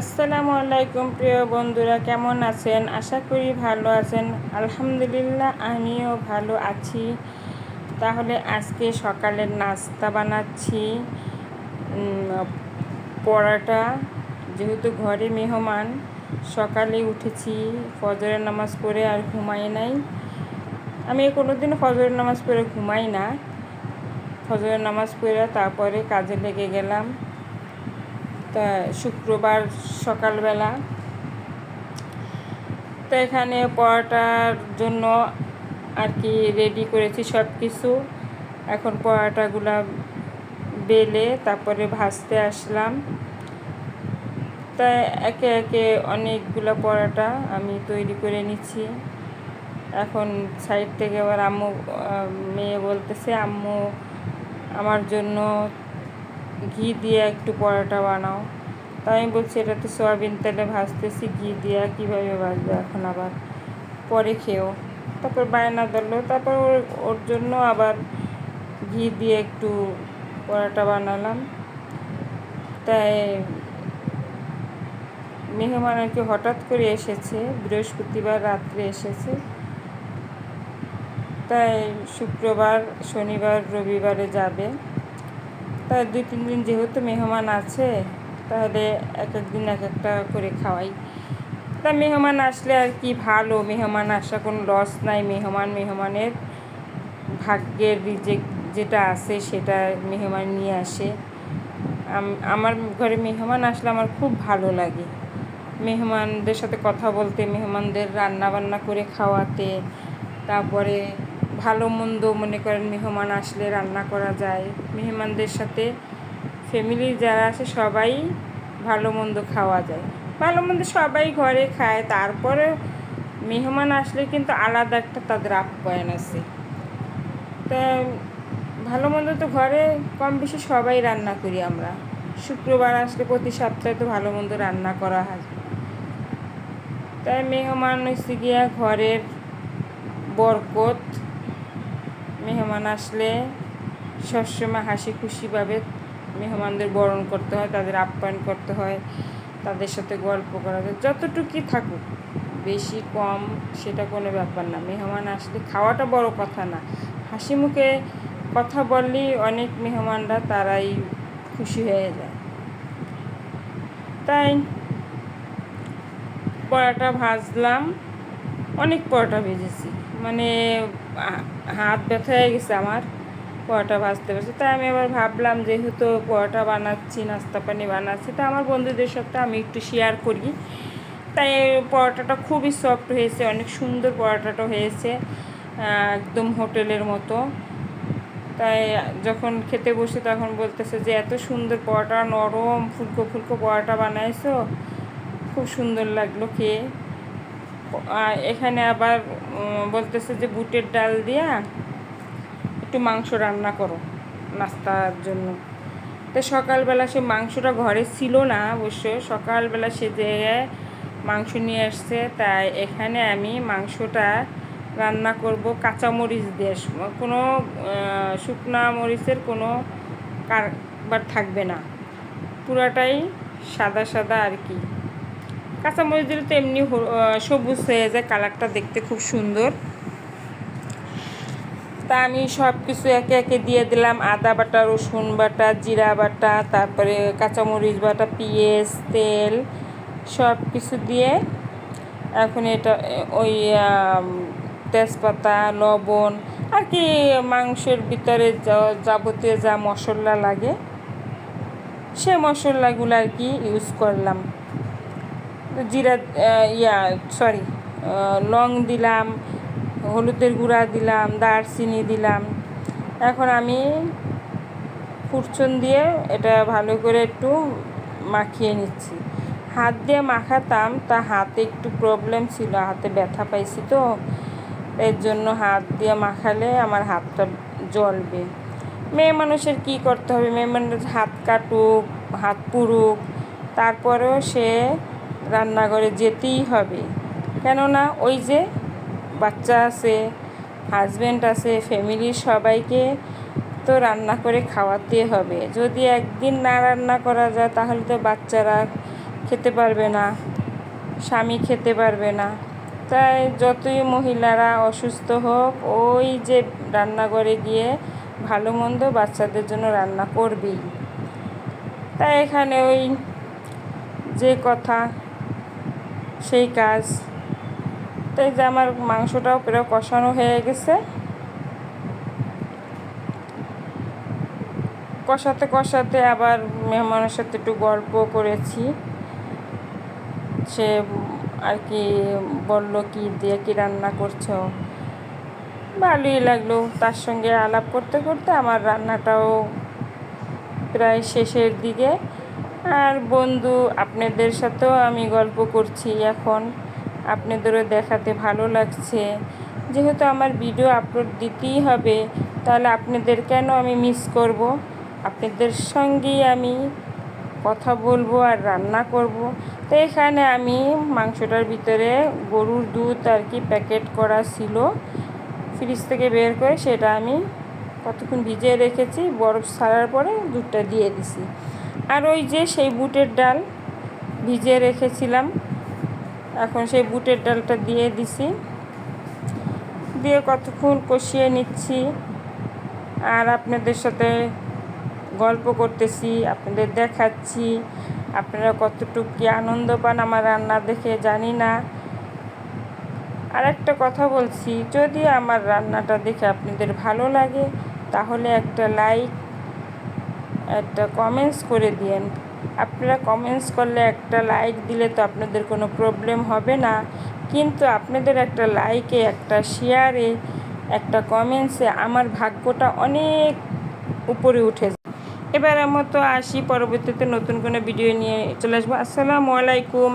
আসসালামু আলাইকুম প্রিয় বন্ধুরা, কেমন আছেন? আশা করি ভালো আছেন। আলহামদুলিল্লাহ, আমিও ভালো আছি। তাহলে আজকে সকালের নাস্তা বানাচ্ছি। পরাটা, যেহেতু ঘরে মেহমান, সকালে উঠেছি, ফজরের নামাজ পড়ে আর ঘুমাই নাই। আমি কোনোদিন ফজরের নামাজ পড়ে ঘুমাই না। ফজরের নামাজ পড়ে তারপরে কাজে লেগে গেলাম। তা শুক্রবার সকালবেলা। তো এখানে পরোটার জন্য আর কি রেডি করেছি সব কিছু এখন পরোটাগুলা বেলে তারপরে ভাজতে আসলাম। তাই একে একে অনেকগুলো পরোটা আমি তৈরি করে নিচ্ছি। এখন সাইড থেকে আবার আম্মু মেয়ে বলতেছে, আম্মু, আমার জন্য ঘি দিয়ে একটু পরোটা বানাও। তাই আমি বলছি, এটা তো সয়াবিন তেলে ভাজতেছি, ঘি দিয়ে কীভাবে ভাজবে এখন আবার? পরে খেয়েও তারপর বায়না ধরলো, তারপর ওর ওর জন্য আবার ঘি দিয়ে একটু পরোটা বানালাম। তাই মেহমান আর কি হঠাৎ করে এসেছে, বৃহস্পতিবার রাত্রে এসেছে। তাই শুক্রবার, শনিবার, রবিবারে যাবে। তাই দুই, তিন দিন যেহেতু মেহমান আছে, তাহলে এক এক দিন এক একটা করে খাওয়াই। তা মেহমান আসলে আর কি ভালো, মেহমান আসা কোনো লস নাই। মেহমান মেহমানের ভাগ্যের রিজেক্ট যেটা আছে সেটা মেহমান নিয়ে আসে। আমার ঘরে মেহমান আসলে আমার খুব ভালো লাগে। মেহমানদের সাথে কথা বলতে, মেহমানদের রান্না বান্না করে খাওয়াতে, তারপরে ভালো মন্দ মনে করেন মেহমান আসলে রান্না করা যায়। মেহমানদের সাথে ফ্যামিলির যারা আছে সবাই ভালো মন্দ খাওয়া যায়। ভালো মন্দ সবাই ঘরে খায়, তারপরে মেহমান আসলে কিন্তু আলাদা একটা তাদের আপ্যায়ন আছে। তা ভালো মন্দ তো ঘরে কম বেশি সবাই রান্না করি আমরা। শুক্রবার আসলে প্রতি সপ্তাহে তো ভালো মন্দ রান্না করা হয়। তাই মেহমান হচ্ছে গিয়া ঘরের বরকত মেহমান আসলে সবসময় হাসি খুশিভাবে মেহমানদের বরণ করতে হয়, তাদের আপ্যায়ন করতে হয়, তাদের সাথে গল্প করা যায়, যতটুকুই থাকুক, বেশি কম সেটা কোনো ব্যাপার না। মেহমান আসলে খাওয়াটা বড় কথা না। হাসি মুখে কথা বললেই অনেক মেহমানরা তারাই খুশি হয়ে যায়। তাই পরোটা ভাজলাম, অনেক পরোটা ভেজেছি। মানে হাত ব্যথা হয়ে গেছে আমার, পরোটা ভাজতে ভাজতে তাই আমি আবার ভাবলাম যেহেতু পরোটা বানাচ্ছি, নাস্তা পানি বানাচ্ছি, তা আমার বন্ধুদের সাথে আমি একটু শেয়ার করি। তাই পরোটাটা খুবই সফট হয়েছে, অনেক সুন্দর পরোটাটা হয়েছে একদম হোটেলের মতো। তাই যখন খেতে বসে তখন বলতেছে যে, এত সুন্দর পরোটা, নরম, ফুলকো ফুলকো পরোটা বানাইছো, খুব সুন্দর লাগল খেয়ে। এখানে আবার বলতেছে যে বুটের ডাল দিয়া একটু মাংস রান্না করো নাস্তার জন্য। তো সকালবেলা সে মাংসটা ঘরে ছিল না অবশ্য, সকালবেলা সে জায়গায় মাংস নিয়ে আসছে, তাই এখানে আমি মাংসটা রান্না করব কাঁচামরিচ দিয়ে। কোনো শুকনা মরিচের কোনো কারবার থাকবে না। পুরাটাই সাদা সাদা আর কি। কাঁচামরিচ দিলে তো এমনি সবুজ হয়ে যায়, কালারটা দেখতে খুব সুন্দর। তা আমি সব কিছু একে একে দিয়ে দিলাম। আদা বাটা, রসুন বাটা, জিরা বাটা, তারপরে কাঁচামরিচ বাটা, পেঁয়াজ, তেল সব কিছু দিয়ে এখন এটা, ওই তেজপাতা, লবণ, আর কি মাংসের ভিতরে যাবতীয় যা মশলা লাগে, সে মশলাগুলো আর কি ইউজ করলাম। জিরা ইয়া সরি লং দিলাম, হলুদের গুঁড়া দিলাম, দারচিনি দিলাম। এখন আমি ফুরচুন দিয়ে এটা ভালো করে একটু মাখিয়ে নিচ্ছি। হাত দিয়ে মাখাতাম, তা হাতে একটু প্রবলেম ছিল, হাতে ব্যথা পাইছি তো। এর জন্য হাত দিয়ে মাখালে আমার হাতটা জ্বলবে। মেয়ে মানুষের কি করতে হবে? মেয়ে মানুষের হাত কাটুক, হাত পুড়ুক তারপরেও সে রান্নাঘরে যেতেই হবে। কেননা ওই যে বাচ্চা আছে হাজব্যান্ড আছে ফ্যামিলির সবাইকে তো রান্না করে খাওয়াতে হবে। যদি একদিন না রান্না করা যায়, তাহলে তো বাচ্চারা খেতে পারবে না, স্বামী খেতে পারবে না। তাই যতই মহিলারা অসুস্থ হোক, ওই যে রান্নাঘরে গিয়ে ভালো মন্দ বাচ্চাদের জন্য রান্না করবেই। তাই এখানে ওই যে কথা সেই কাজ। তাই যে আমার মাংসটাও প্রায় কষানো হয়ে গেছে। কষাতে কষাতে আবার মেহমানের সাথে একটু গল্প করেছি। সে আর কি বলল, কি দিয়ে কি রান্না করছ? ভালোই লাগল। তার সঙ্গে আলাপ করতে করতে আমার রান্নাটাও প্রায় শেষের দিকে আর বন্ধু, আপনাদের সাথেও আমি গল্প করছি এখন। আপনাদেরও দেখাতে ভালো লাগছে। যেহেতু আমার ভিডিও আপলোড দিতেই হবে, তাহলে আপনাদের কেন আমি মিস করব? আপনাদের সঙ্গেই আমি কথা বলব আর রান্না করব। তো এখানে আমি মাংসটার ভিতরে গরুর দুধ আর কি প্যাকেট করা ছিল। ফ্রিজ থেকে বের করে সেটা আমি কতক্ষণ ভিজিয়ে রেখেছি, বরফ ছাড়ার পরে দুধটা দিয়ে দিছি। আর ওই যে সেই বুটের ডাল ভিজিয়ে রেখেছিলাম। এখন সেই বুটের ডালটা দিয়ে দিছি। দিয়ে কতক্ষণ কষিয়ে নিচ্ছি। আর আপনাদের সাথে গল্প করতেছি, আপনাদের দেখাচ্ছি। আপনারা কতটুকু কি আনন্দ পান আমার রান্না দেখে জানি না। আর একটা কথা বলছি, যদি আমার রান্নাটা দেখে আপনাদের ভালো লাগে, তাহলে একটা লাইক একটা কমেন্টস করে দিয়েন। আপনারা কমেন্টস করলে একটা লাইক দিলে তো আপনাদের কোনো প্রবলেম হবে না। কিন্তু আপনাদের একটা লাইকে একটা শেয়ারে একটা কমেন্টসে আমার ভাগ্যটা অনেক উপরে উঠে এবার আমার তো আসি, পরবর্তীতে নতুন কোনো ভিডিও নিয়ে চলে আসব। আসসালামু আলাইকুম।